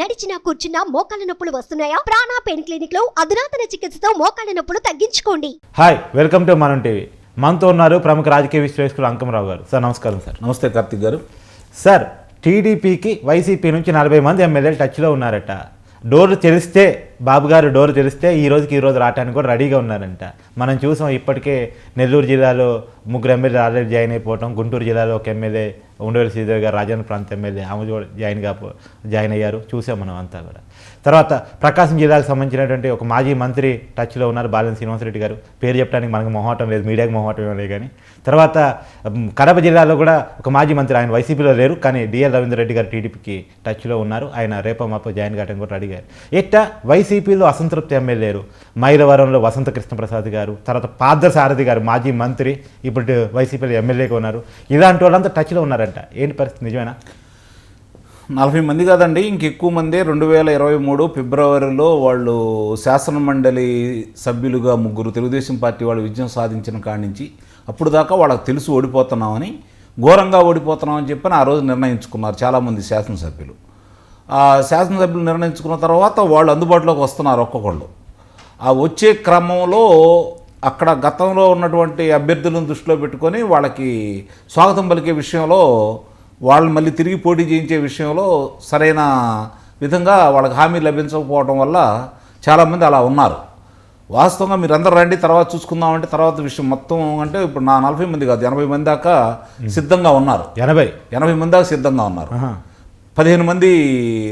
నడిచినా కూర్చున్నా మోకాళ్ళ నొప్పులు వస్తున్నాయా? ప్రాణా పెయిన్ క్లినిక్లో అధునాతన చికిత్సతో మోకాళ్ళ నొప్పులు తగ్గించుకోండి. Hi welcome to Manam TV మనతో ఉన్నారు ప్రముఖ రాజకీయ విశ్లేషకులు అంకమరావు గారు. సార్ నమస్కారం సార్. నమస్తే కార్తిక్ గారు. సార్ టీడీపీకి వైసీపీ నుంచి నలభై మంది ఎమ్మెల్యేలు టచ్లో ఉన్నారట. డోర్ తెరిస్తే బాబు గారు డోర్ తెరిస్తే ఈ రోజుకి ఈ రోజు రావడానికి కూడా రెడీగా ఉన్నారంట. మనం చూసాం ఇప్పటికే నెల్లూరు జిల్లాలో ముగ్గురు ఎమ్మెల్యే ఆల్రెడీ జాయిన్ అయిపోవటం గుంటూరు జిల్లాలో ఒక ఎమ్మెల్యే ఉండవల్లి శ్రీదేవి గారు రాజన్న ప్రాంత ఎమ్మెల్యే ఆమె కూడా జాయిన్ కాపో జాయిన్ అయ్యారు. చూసాం మనం అంతా కూడా. తర్వాత ప్రకాశం జిల్లాకు సంబంధించినటువంటి ఒక మాజీ మంత్రి టచ్లో ఉన్నారు బాలన్ శ్రీనివాసరెడ్డి గారు. పేరు చెప్పడానికి మనకు మొహమాటం లేదు మీడియాకి మొహమాటం లేదు కానీ. తర్వాత కడప జిల్లాలో కూడా ఒక మాజీ మంత్రి ఆయన వైసీపీలో లేరు కానీ డిఎల్ రవీంద్ర రెడ్డి గారు టీడీపీకి టచ్లో ఉన్నారు. ఆయన రేపో మాపో జాయిన్ కావడం కూడా అడిగారు ఎట్టా? వైసీపీలో అసంతృప్తి ఎమ్మెల్యేలు మైలవరంలో వసంత కృష్ణప్రసాద్ గారు తర్వాత పార్థసారథి గారు మాజీ మంత్రి ఇప్పుడు వైసీపీలో ఎమ్మెల్యేగా ఉన్నారు. ఇలాంటి వాళ్ళంతా టచ్లో ఉన్నారంట. ఏంటి పరిస్థితి? నిజమేనా? నలభై మంది కాదండి ఇంకెక్కువ మంది రెండు వేల ఇరవై మూడు ఫిబ్రవరిలో వాళ్ళు శాసన మండలి సభ్యులుగా ముగ్గురు తెలుగుదేశం పార్టీ వాళ్ళు విజయం సాధించిన కాడి నుంచి అప్పుడు దాకా వాళ్ళకి తెలుసు ఓడిపోతున్నామని ఘోరంగా ఓడిపోతున్నామని చెప్పని ఆ రోజు నిర్ణయించుకున్నారు చాలామంది శాసనసభ్యులు. ఆ శాసనసభ్యులు నిర్ణయించుకున్న తర్వాత వాళ్ళు అందుబాటులోకి వస్తున్నారు ఒక్కొక్కళ్ళు. ఆ వచ్చే క్రమంలో అక్కడ గతంలో ఉన్నటువంటి అభ్యర్థులను దృష్టిలో పెట్టుకొని వాళ్ళకి స్వాగతం పలికే విషయంలో వాళ్ళు మళ్ళీ తిరిగి పోటీ చేయించే విషయంలో సరైన విధంగా వాళ్ళకి హామీ లభించకపోవడం వల్ల చాలామంది అలా ఉన్నారు. వాస్తవంగా మీరు అందరు రండి తర్వాత చూసుకుందామంటే తర్వాత విషయం మొత్తం అంటే ఇప్పుడు నా నలభై మంది కాదు ఎనభై మంది దాకా సిద్ధంగా ఉన్నారు. ఎనభై? ఎనభై మంది దాకా సిద్ధంగా ఉన్నారు. పదిహేను మంది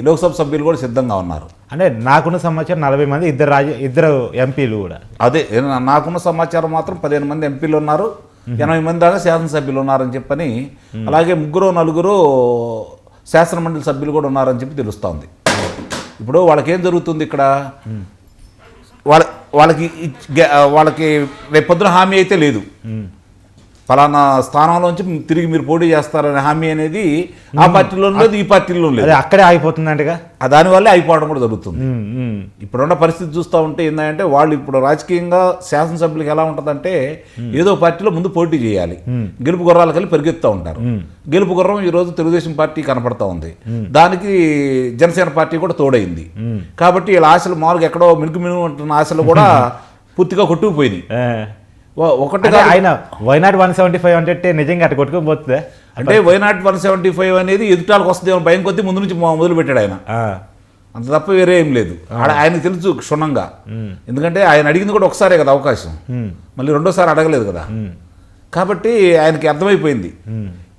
లోక్సభ సభ్యులు కూడా సిద్ధంగా ఉన్నారు. అంటే నాకున్న సమాచారం నలభై మంది ఇద్దరు రాజ ఇద్దరు ఎంపీలు కూడా. అదే నాకున్న సమాచారం మాత్రం పదిహేను మంది ఎంపీలు ఉన్నారు. ఎనభై మంది దాకా శాసనసభ్యులు ఉన్నారని చెప్పని అలాగే ముగ్గురు నలుగురు శాసనమండలి సభ్యులు కూడా ఉన్నారని చెప్పి తెలుస్తోంది. ఇప్పుడు వాళ్ళకి ఏం జరుగుతుంది ఇక్కడ? వాళ్ళ వాళ్ళకి వాళ్ళకి రేపు పొద్దున హామీ అయితే లేదు. ఫలానా స్థానంలోంచి తిరిగి మీరు పోటీ చేస్తారనే హామీ అనేది ఆ పార్టీలో లేదు ఈ పార్టీలో లేదు అదే అక్కడే ఆగిపోతుందంటగా? దానివల్లే అయిపోవడం కూడా జరుగుతుంది. ఇప్పుడున్న పరిస్థితి చూస్తూ ఉంటే ఏంటంటే వాళ్ళు ఇప్పుడు రాజకీయంగా శాసనసభ్యులకు ఎలా ఉంటుందంటే ఏదో పార్టీలో ముందు పోటీ చేయాలి. గెలుపు గుర్రాలకు వెళ్ళి పరిగెత్తుతూ ఉంటారు. గెలుపు గుర్రం ఈ రోజు తెలుగుదేశం పార్టీ కనపడతా ఉంది. దానికి జనసేన పార్టీ కూడా తోడైంది. కాబట్టి వీళ్ళ ఆశలు మామూలుగా ఎక్కడో మినుకు మినుగు ఉంటున్న ఆశలు కూడా పూర్తిగా కొట్టుకుపోయినాయి. ఓ- ఒకటి. ఆయన వైనాట్ వన్ సెవెంటీ ఫైవ్ అంటే నిజంగా అటు కొట్టుకోపోతుందా అంటే వైనాట్ వన్ సెవెంటీ ఫైవ్ అనేది ఎదుటాలకు వస్తుంది భయం కొద్దీ ముందు నుంచి మొదలు పెట్టాడు ఆయన. అంత తప్ప వేరే ఏం లేదు. ఆడ- ఆయనకు తెలుసు క్షుణ్ణంగా. ఎందుకంటే ఆయన అడిగింది కూడా ఒకసారే కదా అవకాశం. మళ్ళీ రెండోసారి అడగలేదు కదా. కాబట్టి ఆయనకి అర్థమైపోయింది.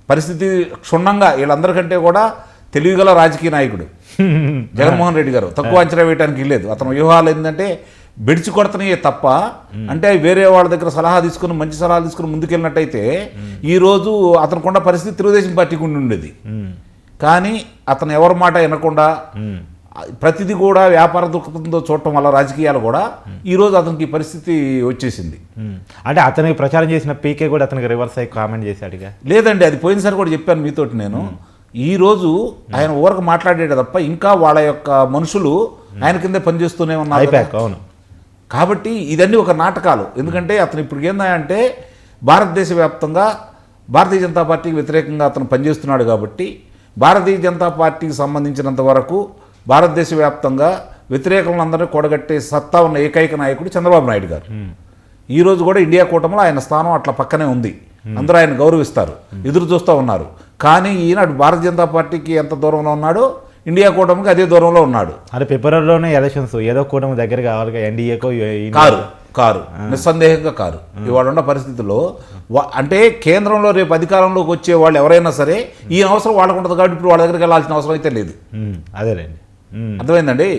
పరిస్థితి క్షుణ్ణంగా వీళ్ళందరికంటే కూడా తెలివిగల రాజకీయ నాయకుడు. జగన్మోహన్ రెడ్డి గారు. తక్కువ అంచనా వేయడానికి లేదు అతని వ్యూహాలు ఏంటంటే బెడిచి కొడతనే తప్ప అంటే వేరే వాళ్ళ దగ్గర సలహా తీసుకుని మంచి సలహాలు తీసుకుని ముందుకెళ్ళినట్టయితే ఈ రోజు అతనికున్న పరిస్థితి తెలుగుదేశం పార్టీకి ఉండి ఉండేది. కానీ అతను ఎవరి మాట వినకుండా. ప్రతిదీ కూడా వ్యాపార దృక్పథంతో చూడటం వల్ల రాజకీయాలు కూడా ఈరోజు అతనికి పరిస్థితి వచ్చేసింది. అంటే అతనికి ప్రచారం చేసిన పీకే కూడా అతనికి రివర్స్ అయ్యి కామెంట్ చేశాడుగా? లేదండి అది పోయినసారి కూడా చెప్పాను మీతోటి నేను. ఈ రోజు ఆయన ఊరకు మాట్లాడేది తప్ప ఇంకా వాళ్ళ యొక్క మనుషులు ఆయన కిందే పనిచేస్తూనే ఉన్నారు అవును. కాబట్టి ఇదన్నీ ఒక నాటకాలు. ఎందుకంటే అతను ఇప్పుడు ఏందంటే భారతదేశ వ్యాప్తంగా భారతీయ జనతా పార్టీకి వ్యతిరేకంగా అతను పనిచేస్తున్నాడు కాబట్టి భారతీయ జనతా పార్టీకి సంబంధించినంత వరకు భారతదేశ వ్యాప్తంగా వ్యతిరేకులందరినీ కూడగట్టే సత్తా ఉన్న ఏకైక నాయకుడు చంద్రబాబు నాయుడు గారు. ఈ రోజు కూడా ఇండియా కూటమిలో ఆయన స్థానం అట్లా పక్కనే ఉంది. అందరూ ఆయన గౌరవిస్తారు. ఎదురు చూస్తూ ఉన్నారు. కానీ ఈనాడు భారతీయ జనతా పార్టీకి ఎంత దూరంలో ఉన్నాడో ఇండియా కూటమికి అదే దూరంలో ఉన్నాడు. అదే ఫిబ్రవరిలోనే ఎలక్షన్స్ ఏదో కూటమి దగ్గర కావాలిగా ఎన్డీఏకో కారు కారు. నిస్సందేహంగా కారు. ఇవాళ ఉన్న పరిస్థితుల్లో అంటే కేంద్రంలో రేపు అధికారంలోకి వచ్చే వాళ్ళు ఎవరైనా సరే ఈ అవసరం వాళ్ళకు ఉంటుంది కాబట్టి ఇప్పుడు వాళ్ళ దగ్గరికి వెళ్ళాల్సిన అవసరం అయితే లేదు. అదేలేండి. అర్థమైందండి?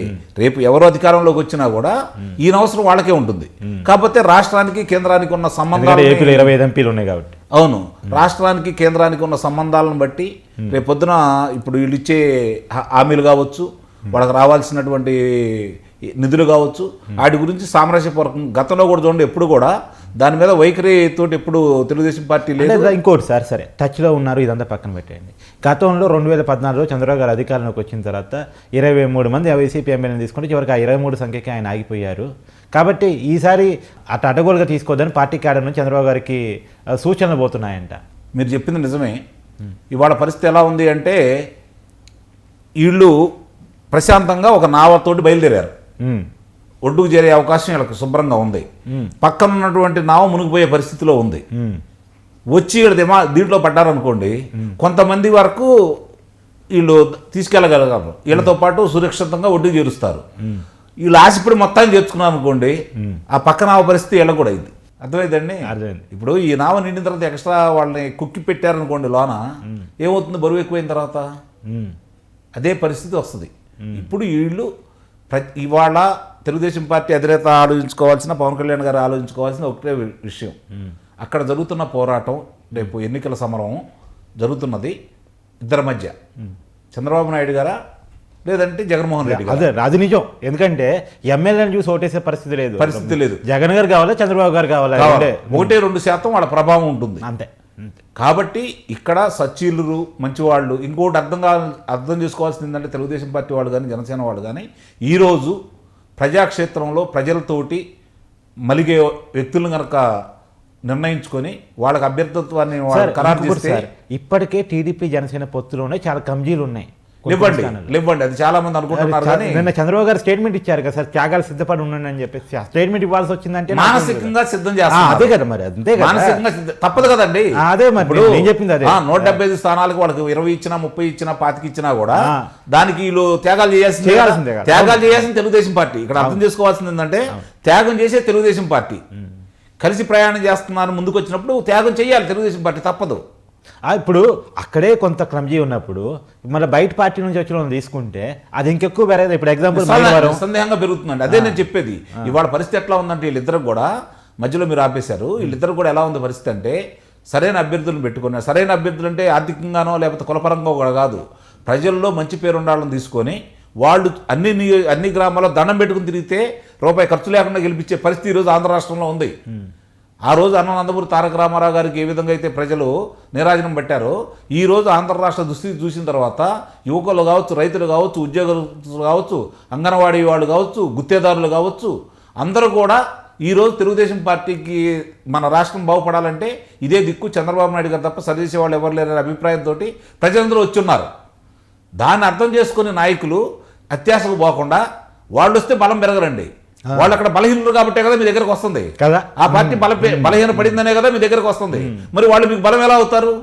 రేపు ఎవరు అధికారంలోకి వచ్చినా కూడా ఈయన అవసరం వాళ్ళకే ఉంటుంది. కాకపోతే రాష్ట్రానికి కేంద్రానికి ఉన్న సంబంధాలు ఏపీలో ఇరవై ఐదు ఎంపీలు ఉన్నాయి కాబట్టి. అవును. రాష్ట్రానికి కేంద్రానికి ఉన్న సంబంధాలను బట్టి రేపు పొద్దున ఇప్పుడు వీళ్ళు ఇచ్చే హామీలు కావచ్చు వాళ్ళకి రావాల్సినటువంటి నిధులు కావచ్చు వాటి గురించి సామరస్యపూర్వకం గతంలో కూడా చూడండి ఎప్పుడు కూడా దాని మీద వైఖరి తోటి ఎప్పుడు తెలుగుదేశం పార్టీ లేదు. ఇంకోటి సార్ సరే టచ్లో ఉన్నారు ఇదంతా పక్కన పెట్టేయండి. గతంలో రెండు వేల పద్నాలుగులో చంద్రబాబు గారు అధికారంలోకి వచ్చిన తర్వాత ఇరవై మూడు మంది వైసీపీ ఎమ్మెల్యేని తీసుకుంటే చివరికి ఆ ఇరవై మూడు సంఖ్యకి ఆయన ఆగిపోయారు. కాబట్టి ఈసారి అటు అడగోలుగా తీసుకోవద్దని పార్టీ క్యాడర్ నుంచి చంద్రబాబు గారికి సూచనలు పోతున్నాయంట. మీరు చెప్పింది నిజమే. ఇవాళ పరిస్థితి ఎలా ఉంది అంటే వీళ్ళు ప్రశాంతంగా ఒక నావతోటి బయలుదేరారు. ఒడ్డుకు చేరే అవకాశం వీళ్ళకి శుభ్రంగా ఉంది. పక్కన ఉన్నటువంటి నావ మునిగిపోయే పరిస్థితిలో ఉంది. వచ్చి వీళ్ళ దిమా దీంట్లో పడ్డారనుకోండి కొంతమంది వరకు వీళ్ళు తీసుకెళ్ళగలగలరు వీళ్ళతో పాటు సురక్షితంగా ఒడ్డుకు చేరుస్తారు. వీళ్ళు ఆశపడి మొత్తాన్ని చేర్చుకున్నారు అనుకోండి ఆ పక్కన ఆ పరిస్థితి వీళ్ళకి కూడా అయింది. అర్థమైందండి? అర్థమైంది. ఇప్పుడు ఈ నావ నిండిన తర్వాత ఎక్స్ట్రా వాళ్ళని కుక్కి పెట్టారనుకోండి లోన ఏమవుతుంది? బరువు ఎక్కువైన తర్వాత? అదే పరిస్థితి వస్తుంది. ఇప్పుడు వీళ్ళు ప్రతి ఇవాళ తెలుగుదేశం పార్టీ అధినేత ఆలోచించుకోవాల్సిన పవన్ కళ్యాణ్ గారు ఆలోచించుకోవాల్సిన ఒకటే విషయం. అక్కడ జరుగుతున్న పోరాటం రేపు ఎన్నికల సమరం జరుగుతున్నది ఇద్దరి మధ్య. చంద్రబాబు నాయుడు గారా లేదంటే జగన్మోహన్ రెడ్డి అదే అది నిజం. ఎందుకంటే ఎమ్మెల్యేని చూసి ఓటేసే పరిస్థితి లేదు. పరిస్థితి లేదు. జగన్ గారు కావాలా చంద్రబాబు గారు కావాలా. ఒకటే రెండు శాతం వాళ్ళ ప్రభావం ఉంటుంది. అంతే. కాబట్టి ఇక్కడ సచ్చీలురు మంచివాళ్ళు ఇంకోటి అర్థం కా అర్థం చేసుకోవాల్సింది ఏంటంటే తెలుగుదేశం పార్టీ వాళ్ళు కానీ జనసేన వాళ్ళు కానీ ఈరోజు ప్రజాక్షేత్రంలో ప్రజలతోటి మలిగే వ్యక్తులను కనుక నిర్ణయించుకొని వాళ్ళకి అభ్యర్థిత్వాన్ని ఖరారు ఇప్పటికే టీడీపీ జనసేన పొత్తులోనే చాలా కమ్జీలు ఉన్నాయి లేవండి అది చాలా మంది అనుకుంటున్నారు కానీ నిన్న చంద్రబాబు గారు స్టేట్మెంట్ ఇచ్చారు కదా సార్ త్యాగాలు సిద్ధపడి ఉండండి అని చెప్పేసి. స్టేట్మెంట్ ఇవ్వాల్సి వచ్చిందంటే మానసికంగా సిద్ధం చేస్తారు అదే కదా మరి అంతే మానసికంగా తప్పదు కదండి. అదే మరి నేను చెప్పింది అదే. నూట డెబ్బై ఐదు స్థానాలకు వాళ్ళకి ఇరవై ఇచ్చినా ముప్పై ఇచ్చినా పాతికి ఇచ్చినా కూడా. దానికి వీళ్ళు త్యాగాలు చేయాల్సిందే. త్యాగాలు చేయాల్సింది తెలుగుదేశం పార్టీ. ఇక్కడ అర్థం చేసుకోవాల్సింది ఏంటంటే త్యాగం చేసే తెలుగుదేశం పార్టీ. కలిసి ప్రయాణం చేస్తున్నారు ముందుకు వచ్చినప్పుడు త్యాగం చేయాలి. తెలుగుదేశం పార్టీ తప్పదు. ఇప్పుడు అక్కడే కొంత క్లమ్జీ ఉన్నప్పుడు మన బయట పార్టీ నుంచి వచ్చిన తీసుకుంటే అది ఇంకెక్కువ పెరగదు. ఇప్పుడు ఎగ్జాంపుల్ సందేహంగా పెరుగుతుందండి. అదే నేను చెప్పేది. ఇవాళ పరిస్థితి ఎట్లా ఉందంటే వీళ్ళిద్దరు కూడా మధ్యలో మీరు ఆపేశారు. వీళ్ళిద్దరు కూడా ఎలా ఉంది పరిస్థితి అంటే సరైన అభ్యర్థులను పెట్టుకున్నారు. సరైన అభ్యర్థులు అంటే ఆర్థికంగానో లేకపోతే కులపరంగా కూడా కాదు. ప్రజల్లో మంచి పేరు ఉండాలని తీసుకొని వాళ్ళు అన్ని అన్ని గ్రామాల్లో దండం పెట్టుకుని తిరిగితే రూపాయి ఖర్చు లేకుండా గెలిపించే పరిస్థితి ఈరోజు ఆంధ్ర రాష్ట్రంలో ఉంది. ఆ రోజు అన్ననందమూరి తారక రామారావు గారికి ఏ విధంగా అయితే ప్రజలు నిరాజనం పెట్టారో ఈ రోజు ఆంధ్ర రాష్ట్ర దుస్థితి చూసిన తర్వాత యువకులు కావచ్చు రైతులు కావచ్చు ఉద్యోగులు కావచ్చు అంగన్వాడీ వాళ్ళు కావచ్చు గుత్తేదారులు కావచ్చు అందరూ కూడా ఈ రోజు తెలుగుదేశం పార్టీకి మన రాష్ట్రం బాగుపడాలంటే ఇదే దిక్కు చంద్రబాబు నాయుడు గారు తప్ప సరిచేసే వాళ్ళు ఎవరు లేరనే అభిప్రాయంతో ప్రజలందరూ వచ్చున్నారు. దాన్ని అర్థం చేసుకునే నాయకులు అత్యాశకు పోకుండా వాళ్ళు వస్తే బలం పెరగరండి. వాళ్ళు అక్కడ బలహీనులు కాబట్టే కదా మీ దగ్గరకు వస్తుంది. కదా. ఆ పార్టీ బల బలహీన పడిందనే కదా మీ దగ్గరకు వస్తుంది. మరి వాళ్ళు మీకు బలం ఎలా అవుతారు.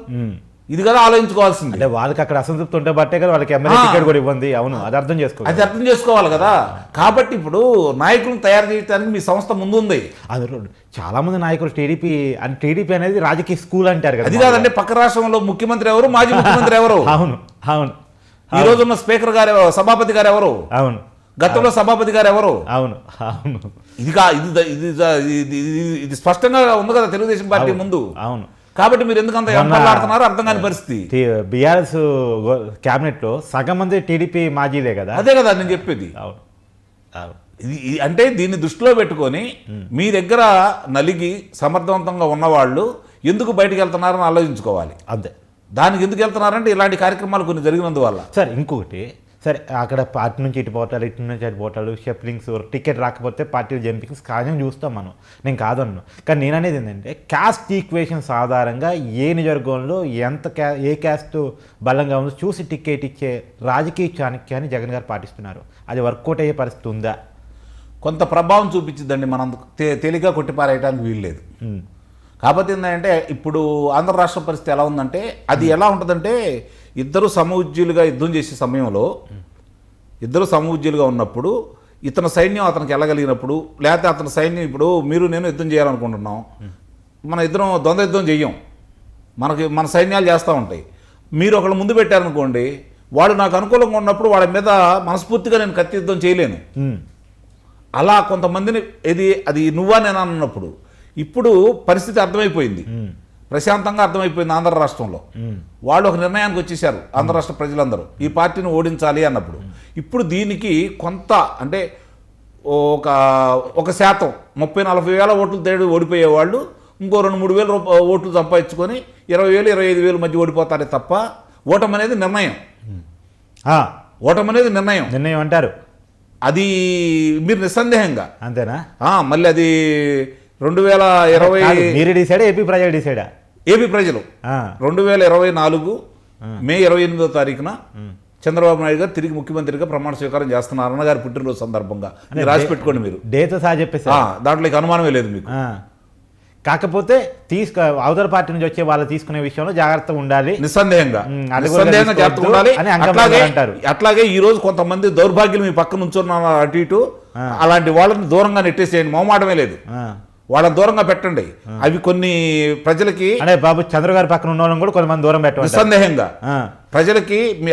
ఇది కదా ఆలోచించుకోవాల్సింది. అంటే వాళ్ళకి అక్కడ అసంతృప్తి ఉంటే బట్టే కదా వాళ్ళకి ఎమ్మెల్యే. టికెట్ కూడా ఇవ్వండి. అవును అది అర్థం చేసుకోవాలి. అది అర్థం చేసుకోవాలి కదా. కాబట్టి ఇప్పుడు నాయకులను తయారు చేయడానికి మీ సంస్థ ముందుంది. అందులో చాలా మంది నాయకులు టీడీపీ అని టీడీపీ అనేది రాజకీయ స్కూల్ అంటారు కదా అది కాదండి పక్క రాష్ట్రంలో ముఖ్యమంత్రి ఎవరు? మాజీ ముఖ్యమంత్రి ఎవరు? అవును అవును. ఈ రోజు ఉన్న స్పీకర్ గారు? సభాపతి గారు ఎవరు? అవును. గతంలో సభాపతి గారు ఎవరు? అవును అవును. ఇది ఇది ఇది స్పష్టంగా ఉంది కదా తెలుగుదేశం పార్టీ ముందు. అవును. కాబట్టి మీరు ఎందుకంత ఎంపలాడుతున్నారో అర్థం కాని పరిస్థితి. బీఆర్ఎస్ క్యాబినెట్లో సగం మంది టీడీపీ మాజీలే కదా. అదే కదా నేను చెప్పేది. అవును అవును. అంటే దీన్ని దృష్టిలో పెట్టుకొని మీ దగ్గర నలిగి సమర్థవంతంగా ఉన్నవాళ్ళు ఎందుకు బయటికి వెళ్తున్నారని ఆలోచించుకోవాలి. అంతే దానికి ఎందుకు వెళ్తున్నారంటే ఇలాంటి కార్యక్రమాలు కొన్ని జరిగినందువల్ల. సార్ ఇంకొకటి సరే అక్కడ పార్టీ నుంచి ఇటు పోతారు ఇటు నుంచి అటు పోతాడు షెఫ్లింగ్స్ టికెట్ రాకపోతే పార్టీలు జంపింగ్స్ సహజం చూస్తాం మనం. నేను కాదన్ను. కానీ నేను అనేది ఏంటంటే క్యాస్ట్ ఈక్వేషన్స్ ఆధారంగా ఏ నియోజకవర్గంలో ఎంత క్యా ఏ క్యాస్ట్ బలంగా ఉందో చూసి టికెట్ ఇచ్చే రాజకీయ చాణక్యాన్ని జగన్ గారు పాటిస్తున్నారు. అది వర్కౌట్ అయ్యే పరిస్థితి ఉందా? కొంత ప్రభావం చూపించిందండి మనం తేలిగ్గా కొట్టిపారేయడానికి వీల్లేదు. కాకపోతే ఏంటంటే ఇప్పుడు ఆంధ్ర రాష్ట్ర పరిస్థితి ఎలా ఉందంటే అది ఎలా ఉంటుందంటే ఇద్దరు సమఉజ్జీలుగా యుద్ధం చేసే సమయంలో ఇద్దరు సమఉజ్జీలుగా ఉన్నప్పుడు ఇతని సైన్యం అతనికి వెళ్ళగలిగినప్పుడు లేకపోతే అతని సైన్యం ఇప్పుడు మీరు నేను యుద్ధం చేయాలనుకుంటున్నాం. మన ఇద్దరం ద్వంద్వ యుద్ధం చెయ్యం. మనకి మన సైన్యాలు చేస్తూ ఉంటాయి. మీరు ఒకళ్ళు ముందు పెట్టారనుకోండి వాడు నాకు అనుకూలంగా ఉన్నప్పుడు వాళ్ళ మీద మనస్ఫూర్తిగా నేను కత్తి యుద్ధం చేయలేను. అలా కొంతమందిని ఇది అది నువ్వా నేను అన్నప్పుడు ఇప్పుడు పరిస్థితి అర్థమైపోయింది. ప్రశాంతంగా అర్థమైపోయింది ఆంధ్ర రాష్ట్రంలో. వాళ్ళు ఒక నిర్ణయానికి వచ్చేసారు ఆంధ్ర రాష్ట్ర ప్రజలందరూ. ఈ పార్టీని ఓడించాలి అన్నప్పుడు. ఇప్పుడు దీనికి కొంత అంటే ఒక ఒక శాతం ముప్పై నలభై వేల ఓట్లు తేడు ఓడిపోయే వాళ్ళు ఇంకో రెండు మూడు వేల రూప ఓట్లు సంపాదించుకొని ఇరవై వేలు ఇరవై ఐదు వేలు మధ్య ఓడిపోతారే తప్ప ఓటమి అనేది నిర్ణయం. ఆ, ఓటమి అనేది నిర్ణయం. నిర్ణయం అంటారు. అది మీరు నిస్సందేహంగా. అంతేనా? ఆ, మళ్ళీ అది రెండు వేల ఇరవై మీరే డిసైడా ఏపీ ప్రజలు డిసైడా? ఏపీ ప్రజలు రెండు వేల ఇరవై నాలుగు మే ఇరవై ఎనిమిదో తారీఖున చంద్రబాబు నాయుడు గారు తిరిగి ముఖ్యమంత్రిగా ప్రమాణ స్వీకారం చేస్తున్నారు. అన్నగారి పుట్టినరోజు సందర్భంగా. రాసి పెట్టుకోండి మీరు. డేతో సహా చెప్పేసి దాంట్లో అనుమానమే లేదు మీకు. కాకపోతే తీసుకు అవతల పార్టీ నుంచి వచ్చే వాళ్ళు తీసుకునే విషయంలో జాగ్రత్తగా ఉండాలి. నిస్సందేహంగా. ఉండాలి. అట్లాగే అంటారు. అట్లాగే ఈ రోజు కొంతమంది దౌర్భాగ్యులు మీ పక్కన నుంచున్న అటు ఇటు. అలాంటి వాళ్ళని దూరంగా నెట్టేసేయండి. మొహమాటమే లేదు. వాళ్ళని దూరంగా పెట్టండి. అవి కొన్ని ప్రజలకి అంటే బాబు చంద్రగారి పక్కన ఉన్న కూడా కొంతమంది దూరం పెట్టమంటారు. నిస్సందేహంగా. ఆ. ప్రజలకి మీ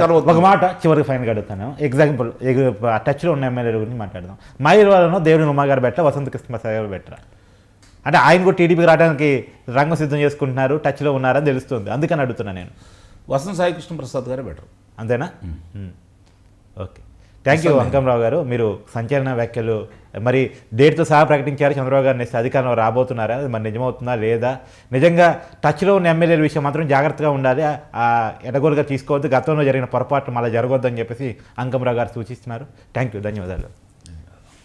కలవద్దు. ఒక మాట చివరికి ఫైన్ అడుగుతాను. ఎగ్జాంపుల్ ఆ టచ్లో ఉన్న ఎమ్మెల్యేల గురించి మాట్లాడదాం. మైలవరంలో దేవుని ఉమా గారు పెట్ట వసంత కృష్ణ గారు పెట్టరా? అంటే ఆయన కూడా టీడీపీకి రావడానికి రంగం సిద్ధం చేసుకుంటున్నారు టచ్లో ఉన్నారని తెలుస్తుంది. అందుకని అడుగుతున్నా నేను. వసంత సాయి కృష్ణ ప్రసాద్ గారే బెటర్ అంతేనా. ఓకే. థ్యాంక్ యూ వంకంరావు గారు. మీరు సంచలన వ్యాఖ్యలు మరి డేట్తో సహా ప్రకటించారు చంద్రబాబు గారిని నెక్స్ట్ అధికారంలో రాబోతున్నారా? అది మరి నిజమవుతుందా లేదా? నిజంగా టచ్లో ఉన్న ఎమ్మెల్యేల విషయం మాత్రం జాగ్రత్తగా ఉండాలి. ఆ ఎడగోలుగా తీసుకోవద్దు. గతంలో జరిగిన పొరపాట్లు మళ్ళీ జరగొద్దని చెప్పేసి అంకంరావు గారు సూచిస్తున్నారు. థ్యాంక్ యూ ధన్యవాదాలు.